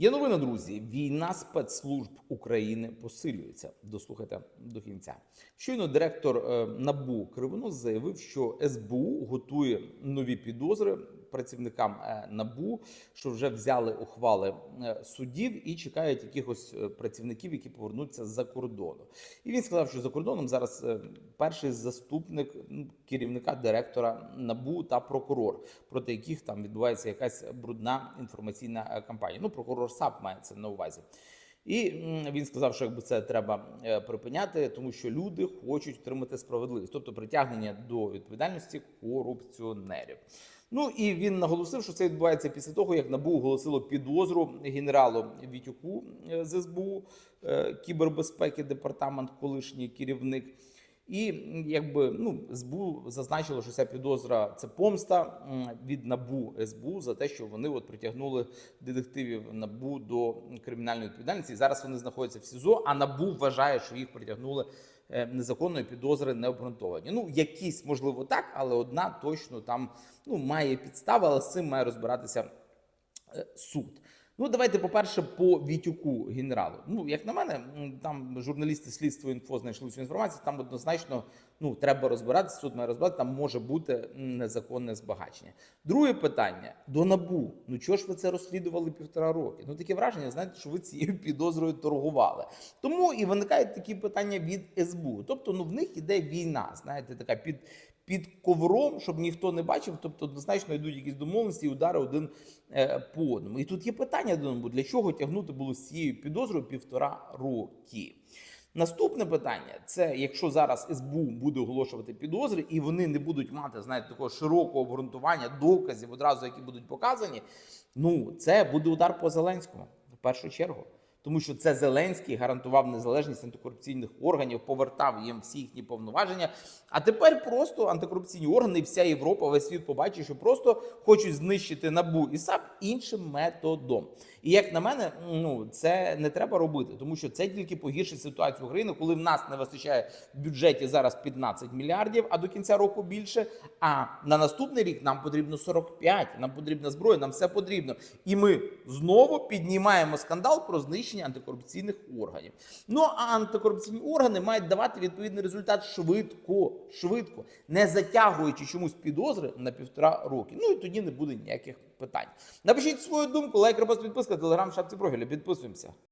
Є новина, друзі. Війна спецслужб України посилюється. Дослухайте до кінця. Щойно директор е, НАБУ Кривонос заявив, що СБУ готує нові підозри працівникам е, НАБУ, що вже взяли ухвали е, судів і чекають якихось е, працівників, які повернуться з-за кордону. І він сказав, що за кордоном зараз перший заступник ну, керівника директора НАБУ та прокурор, проти яких там відбувається якась брудна інформаційна кампанія. Ну, прокурор САП має це на увазі. І він сказав, що якби це треба припиняти, тому що люди хочуть отримати справедливість, тобто притягнення до відповідальності корупціонерів. Ну і він наголосив, що це відбувається після того, як НАБУ оголосило підозру генералу Вітюку е, з СБУ е, кібербезпеки, департамент, колишній керівник. І якби ну СБУ зазначило, що ця підозра це помста від НАБУ СБУ за те, що вони от притягнули детективів НАБУ до кримінальної відповідальності. Зараз вони знаходяться в СІЗО. А НАБУ вважає, що їх притягнули е, незаконної підозри не обґрунтовані. Ну якісь можливо так, але одна точно там ну має підстави, але з цим має розбиратися е, суд. Ну, давайте, по-перше, по Вітюку генералу. Ну, як на мене, там журналісти слідства інфо знайшли цю інформацію. Там однозначно ну треба розбиратися. Суд має розбиратися, там може бути незаконне збагачення. Друге питання до набу. Ну чого ж ви це розслідували півтора роки? Ну таке враження, знаєте, що ви цією підозрою торгували. Тому і виникають такі питання від СБУ. Тобто, ну в них іде війна, знаєте, така під. Під ковром, щоб ніхто не бачив, тобто однозначно йдуть якісь домовленості і удари один е, по одному. І тут є питання до для чого тягнути було з цією підозрою півтора роки. Наступне питання це якщо зараз СБУ буде оголошувати підозри, і вони не будуть мати знаєте, такого широкого обґрунтування доказів, одразу які будуть показані. Ну це буде удар по Зеленському в першу чергу. Тому що це Зеленський гарантував незалежність антикорупційних органів, повертав їм всі їхні повноваження. А тепер просто антикорупційні органи, вся Європа, весь світ побачить, що просто хочуть знищити набу і САП іншим методом. І як на мене, ну це не треба робити, тому що це тільки погіршить ситуацію України, коли в нас не вистачає в бюджеті зараз 15 мільярдів, а до кінця року більше. А на наступний рік нам потрібно 45, нам потрібна зброя, нам все потрібно. І ми знову піднімаємо скандал про знищення антикорупційних органів. Ну а антикорупційні органи мають давати відповідний результат швидко, швидко, не затягуючи чомусь підозри на півтора роки. Ну і тоді не буде ніяких питань. Напишіть свою думку, лайк, репост, підписка, телеграм, шапці профілю. Підписуємося.